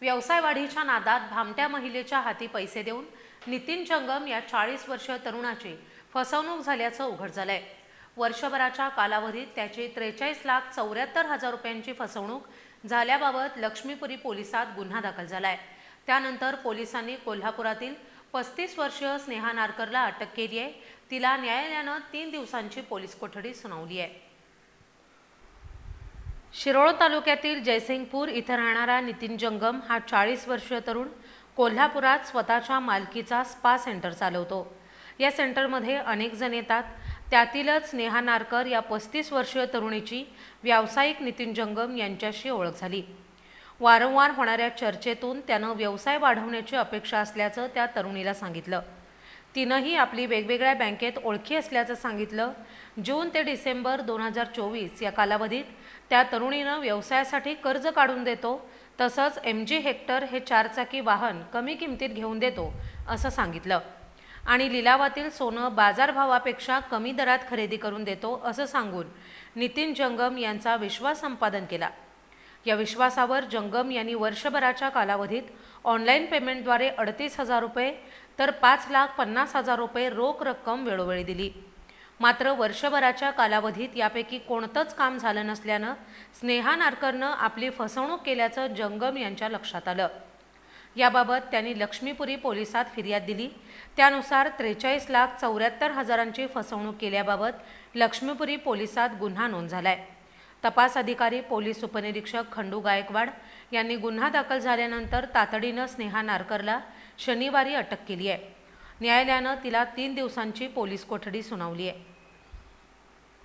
व्यवसाय वाढीच्या नादात भामट्या महिलेच्या हाती पैसे देऊन नितीन जंगम या चाळीस वर्ष तरुणाची फसवणूक झाल्याचं उघड झालंय. वर्षभराच्या कालावधीत त्याची त्रेचाळीस लाख चौऱ्याहत्तर हजार रुपयांची फसवणूक झाल्याबाबत लक्ष्मीपुरी पोलिसात गुन्हा दाखल झालाय. त्यानंतर पोलिसांनी कोल्हापुरातील पस्तीस वर्षीय स्नेहा नारकरला अटक केली आहे तिला न्यायालयानं तीन दिवसांची पोलीस कोठडी सुनावली आहे शिरोळ तालुक्यातील जयसिंगपूर इथं राहणारा नितीन जंगम हा चाळीस वर्षीय तरुण कोल्हापुरात स्वतःच्या मालकीचा स्पा सेंटर चालवतो. या सेंटरमध्ये अनेक जण येतात. त्यातीलच नेहा नारकर या पस्तीस वर्षीय तरुणीची व्यावसायिक नितीन जंगम यांच्याशी ओळख झाली. वारंवार होणाऱ्या चर्चेतून त्यानं व्यवसाय वाढवण्याची अपेक्षा असल्याचं त्या तरुणीला सांगितलं. तिनंही आपली वेगवेगळ्या बँकेत ओळखी असल्याचं सांगितलं. जून ते डिसेंबर दोन हजार चोवीस या कालावधीत त्या तरुणीनं व्यवसायासाठी कर्ज काढून देतो तसंच एम जी हेक्टर हे चारचाकी वाहन कमी किमतीत घेऊन देतो असं सांगितलं. आणि लिलावातील सोनं बाजारभावापेक्षा कमी दरात खरेदी करून देतो असं सांगून नितीन जंगम यांचा विश्वास संपादन केला. या विश्वासावर जंगम यांनी वर्षभराच्या कालावधीत ऑनलाईन पेमेंटद्वारे अडतीस हजार रुपये तर पाच लाख पन्नास हजार रुपये रोख रक्कम वेळोवेळी दिली. मात्र वर्षभराच्या कालावधीत यापैकी कोणतंच काम झालं नसल्यानं स्नेहा नारकरनं आपली फसवणूक केल्याचं जंगम यांच्या लक्षात आलं. याबाबत त्यांनी लक्ष्मीपुरी पोलिसात फिर्याद दिली. त्यानुसार त्रेचाळीस लाख चौऱ्याहत्तर हजारांची फसवणूक केल्याबाबत लक्ष्मीपुरी पोलिसात गुन्हा नोंद झालाय. तपास अधिकारी पोलीस उपनिरीक्षक खंडू गायकवाड यांनी गुन्हा दाखल झाल्यानंतर तातडीनं स्नेहा नारकरला शनिवारी अटक केली आहे. न्यायालयानं तिला तीन दिवसांची पोलीस कोठडी सुनावली आहे.